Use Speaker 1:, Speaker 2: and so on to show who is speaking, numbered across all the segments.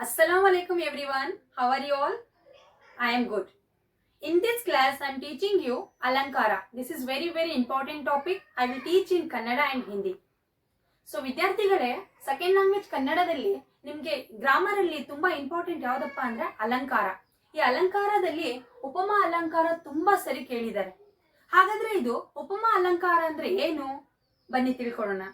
Speaker 1: Assalamu alaikum everyone. How are you all? I am good. In this class, I am teaching you Alankara. This is very very important topic. I will teach in Kannada and Hindi. So ವಿದ್ಯಾರ್ಥಿಗಳೇ second language ಕನ್ನಡದಲ್ಲಿ ನಿಮಗೆ ಗ್ರಾಮರಲ್ಲಿ ತುಂಬ important ಯಾವುದಪ್ಪ ಅಂದರೆ ಅಲಂಕಾರ ಈ ಅಲಂಕಾರದಲ್ಲಿ ಉಪಮಾ ಅಲಂಕಾರ ತುಂಬ ಸರಿ ಕೇಳಿದ್ದಾರೆ ಹಾಗಾದರೆ ಇದು ಉಪಮಾ ಅಲಂಕಾರ ಅಂದರೆ ಏನು ಬನ್ನಿ ತಿಳ್ಕೊಳ್ಳೋಣ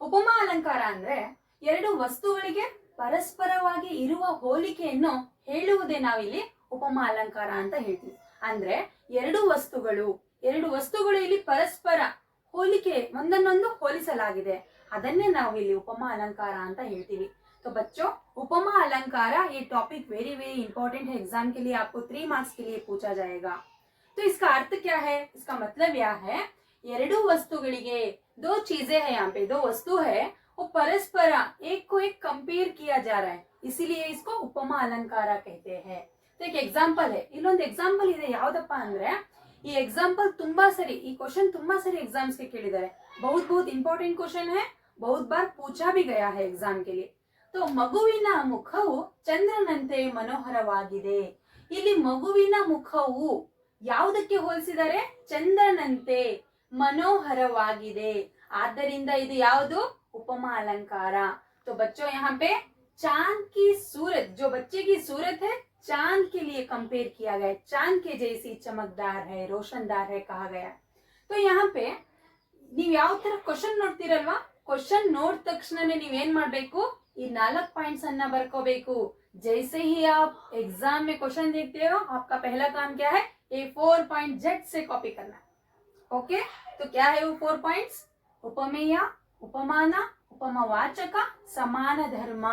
Speaker 1: ಉಪಮಾ ಅಲಂಕಾರ ಅಂದರೆ ಎರಡು ವಸ್ತುಗಳಿಗೆ ಪರಸ್ಪರವಾಗಿ ಇರುವ ಹೋಲಿಕೆಯನ್ನು ಹೇಳುವುದೇ ನಾವಿಲ್ಲಿ ಉಪಮಾ ಅಲಂಕಾರ ಅಂತ ಹೇಳ್ತೀವಿ ಅಂದ್ರೆ ಎರಡು ವಸ್ತುಗಳು ಎರಡು ವಸ್ತುಗಳು ಇಲ್ಲಿ ಪರಸ್ಪರ ಹೋಲಿಕೆ ಒಂದನ್ನೊಂದು ಹೋಲಿಸಲಾಗಿದೆ ಅದನ್ನೇ ನಾವು ಇಲ್ಲಿ ಉಪಮಾ अलंकार ಅಂತ ಹೇಳ್ತೀವಿ तो बच्चों उपमा अलंकार ये टॉपिक वेरी वेरी इंपॉर्टेंट है एग्जाम के लिए आपको थ्री मार्क्स के लिए पूछा जाएगा तो इसका अर्थ क्या है इसका मतलब यह है ಎರಡು ವಸ್ತುಗಳಿಗೆ दो चीजें है यहाँ पे दो वस्तु है वो परस्पर एक को एक कंपेयर किया जा रहा है इसीलिए इसको ಉಪಮಾ ಅಲಂಕಾರ कहते हैं तो एक एग्जांपल है ಇಲ್ಲೊಂದು ಎಕ್ಸಾಂಪಲ್ ಇದೆ ಯಾವ್ದಪ್ಪ ಅಂದ್ರೆ ಈ ಎಕ್ಸಾಂಪಲ್ ತುಂಬಾ ಸರಿ ಈ ಕ್ವಶನ್ ತುಂಬಾ ಸರಿ ಎಕ್ಸಾಮ್ಸ್ ಗೆ ಕೇಳಿದ್ದಾರೆ बहुत बहुत इंपॉर्टेंट क्वेश्चन है बहुत बार पूछा भी गया है एग्जाम के लिए तो ಮಗುವಿನ ಮುಖವು ಚಂದ್ರನಂತೆ ಮನೋಹರವಾಗಿದೆ ಇಲ್ಲಿ ಮಗುವಿನ ಮುಖವು ಯಾವುದಕ್ಕೆ ಹೋಲಿಸಿದರೆ ಚಂದ್ರನಂತೆ ಮನೋಹರವಾಗಿದೆ ಆದ್ದರಿಂದ ಇದು ಯಾವುದು ಉಪಮಾ अलंकार तो बच्चों यहाँ पे चांद की सूरत जो बच्चे की सूरत है चांद के लिए कंपेयर किया गया है चांद के जैसी चमकदार है रोशनदार है कहा गया तो यहाँ पे ನೀವ್ ಯಾವ ತರ ಕ್ವಶನ್ ನೋಡ್ತಿರಲ್ವಾ ಕ್ವಶನ್ ನೋಡ್ ತಕ್ಷಣನೇ ನೀವ್ ಏನ್ ಮಾಡ್ಬೇಕು ಈ ನಾಲ್ಕ್ ಪಾಯಿಂಟ್ಸ್ ಅನ್ನ ಬರ್ಕೋಬೇಕು जैसे ही आप एग्जाम में क्वेश्चन देखते हो आपका पहला काम क्या है ये फोर पॉइंट जेट से कॉपी करना ओके तो क्या है वो फोर पॉइंट्स उपमेय ಉಪಮಾನ ಉಪಮವಾಚಕ ಸಮಾನ ಧರ್ಮ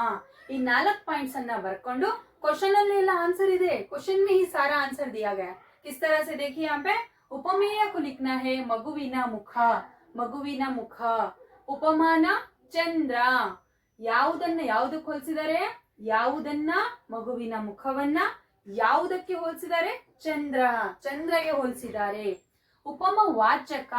Speaker 1: ಈ ನಾಲ್ಕು ಪಾಯಿಂಟ್ಸ್ ಅನ್ನ ಬರ್ಕೊಂಡು क्वेश्चन ಅಲ್ಲಿ ಎಲ್ಲ आंसर ಇದೆ क्वेश्चन में ही सारा आंसर दिया गया है किस तरह से देखिए यहाँ पे ಉಪಮೇಯ को लिखना है ಮಗುವಿನ ಮುಖ ಮಗುವಿನ ಮುಖ ಉಪಮಾನ ಚಂದ್ರ ಯಾವುದನ್ನ ಯಾವುದಕ್ಕೆ ಹೋಲಿಸಿದ್ದಾರೆ ಯಾವುದನ್ನ ಮಗುವಿನ ಮುಖವನ್ನ ಯಾವುದಕ್ಕೆ ಹೋಲಿಸಿದ್ದಾರೆ ಚಂದ್ರ ಚಂದ್ರಗೆ ಹೋಲಿಸಿದ್ದಾರೆ ಉಪಮ ವಾಚಕ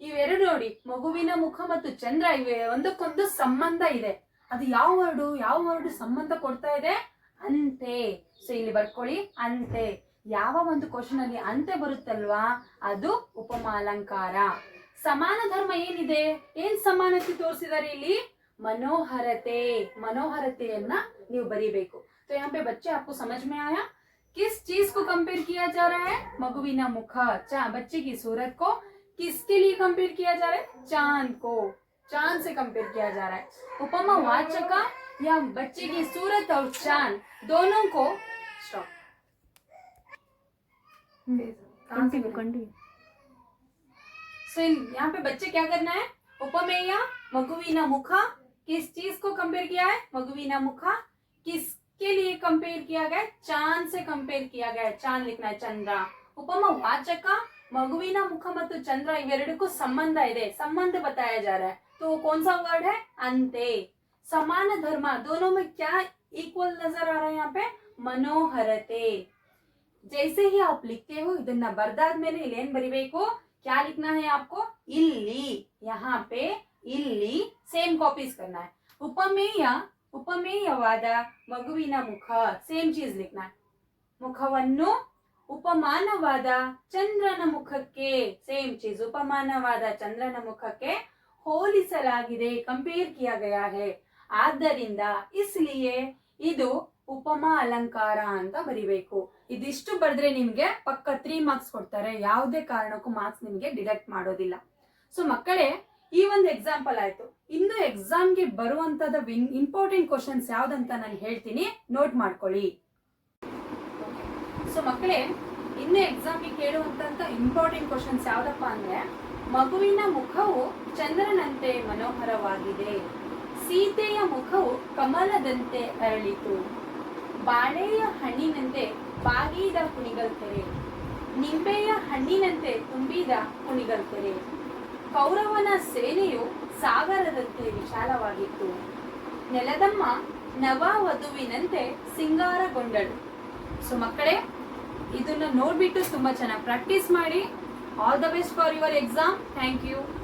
Speaker 1: ಇವೆರಡು ನೋಡಿ ಮಗುವಿನ ಮುಖ ಮತ್ತು ಚಂದ್ರ ಇವೆ ಒಂದಕ್ಕೊಂದು ಸಂಬಂಧ ಇದೆ ಅದು ಯಾವ ವರ್ಡು ಯಾವ ವರ್ಡು ಸಂಬಂಧ ಕೊಡ್ತಾ ಇದೆ ಅಂತೆ ಸೊ ಇಲ್ಲಿ ಬರ್ಕೊಳ್ಳಿ ಅಂತೆ ಯಾವ ಒಂದು ಕ್ವಶನ್ ಅಲ್ಲಿ ಅಂತೆ ಬರುತ್ತಲ್ವಾ ಅದು ಉಪಮಾ ಅಲಂಕಾರ ಸಮಾನ ಧರ್ಮ ಏನಿದೆ ಏನ್ ಸಮಾನತೆ ತೋರಿಸಿದ್ದಾರೆ ಇಲ್ಲಿ ಮನೋಹರತೆ ಮನೋಹರತೆಯನ್ನ ನೀವು ಬರೀಬೇಕು तो यहाँ पे बच्चे आपको समझ में आया किस चीज को कंपेयर किया जा रहा है मगुविना मुख चा बच्चे की सूरत को किसके लिए कंपेयर किया जा रहा है? चाँद को। चाँद से कंपेयर किया जा रहा है। उपमा वाचक या बच्चे की सूरत और चाँद दोनों को स्टॉप कहाँ से यहाँ पे बच्चे क्या करना है? उपमेय मगुविना मुखा किस चीज़ को कंपेयर किया है? मगुविना मुखा। किसके लिए कंपेयर किया गया है? चाँद से कंपेयर किया गया चाँद लिखना है चंद्र। उपमा वाचक मगुवी मुख मत चंद्र इवेरकू संबंध इधर संबंध बताया जा रहा है तो कौन सा वर्ड है अंते समान धर्म दोनों में क्या इक्वल नज़र आ रहा है यहाँ पे मनोहरते जैसे ही आप लिखते हो इधर बरदाद मेरे इलेन बरीबे को क्या लिखना है आपको इल्ली यहाँ पे इल्ली सेम कॉपीज करना है उपमेय उपमेय वादा मगुवी मुख सेम चीज़ लिखना है मुखवन्नो ಉಪಮಾನವಾದ ಚಂದ್ರನ ಮುಖಕ್ಕೆ ಸೇಮ್ ಚೀಸ್ ಉಪಮಾನವಾದ ಚಂದ್ರನ ಮುಖಕ್ಕೆ ಹೋಲಿಸಲಾಗಿದೆ ಕಂಪೇರ್ ಕಿಯಾ ಗಯಾ ಹೇ. ಆದ್ದರಿಂದ ಇಸ್ಲಿಯೇ ಇದು ಉಪಮಾ ಅಲಂಕಾರ ಅಂತ ಬರಿಬೇಕು. ಇದಿಷ್ಟು ಬರೆದ್ರೆ ನಿಮ್ಗೆ ಪಕ್ಕ ತ್ರೀ ಮಾರ್ಕ್ಸ್ ಕೊಡ್ತಾರೆ. ಯಾವುದೇ ಕಾರಣಕ್ಕೂ ಮಾರ್ಕ್ಸ್ ನಿಮ್ಗೆ ಡಿಡಕ್ಟ್ ಮಾಡೋದಿಲ್ಲ. ಸೊ ಮಕ್ಕಳೇ, ಈ ಒಂದು ಎಕ್ಸಾಂಪಲ್ ಆಯ್ತು. ಇನ್ನು ಎಕ್ಸಾಮ್ಗೆ ಬರುವಂತದ ಇಂಪಾರ್ಟೆಂಟ್ ಕ್ವಶನ್ಸ್ ಯಾವ್ದಂತ ನಾನು ಹೇಳ್ತೀನಿ. ನೋಟ್ ಮಾಡ್ಕೊಳ್ಳಿ. ಸೊ ಮಕ್ಕಳೇ, ಇನ್ನು ಎಕ್ಸಾಮ್ಗೆ ಕೇಳುವಂತ ಇಂಪಾರ್ಟೆಂಟ್ ಕ್ವಶನ್ಸ್ ಯಾವ್ದಪ್ಪ ಅಂದ್ರೆ, ಮಗುವಿನ ಮುಖವು ಚಂದ್ರನಂತೆ ಮನೋಹರವಾಗಿದೆ. ಸೀತೆಯ ಮುಖವು ಕಮಲದಂತೆ ಅರಳಿತು. ಬಾಳೆಯ ಹಣ್ಣಿನಂತೆ ಬಾಗಿದ ಕುಣಿಗಲ್ಕೆರೆ ನಿಂಬೆಯ ಹಣ್ಣಿನಂತೆ ತುಂಬಿದ ಕುಣಿಗಲ್ಕೆರೆ ಕೌರವನ ಸೇನೆಯು ಸಾಗರದಂತೆ ವಿಶಾಲವಾಗಿತ್ತು. ನೆಲದಮ್ಮ ನವ ವಧುವಿನಂತೆ ಸಿಂಗಾರಗೊಂಡಳು. ಸೊ ಮಕ್ಕಳೇ ಇದನ್ನ ನೋಡ್ಬಿಟ್ಟು ತುಂಬಾ ಚೆನ್ನಾಗಿ ಪ್ರಾಕ್ಟೀಸ್ ಮಾಡಿ. All the best for your exam thank you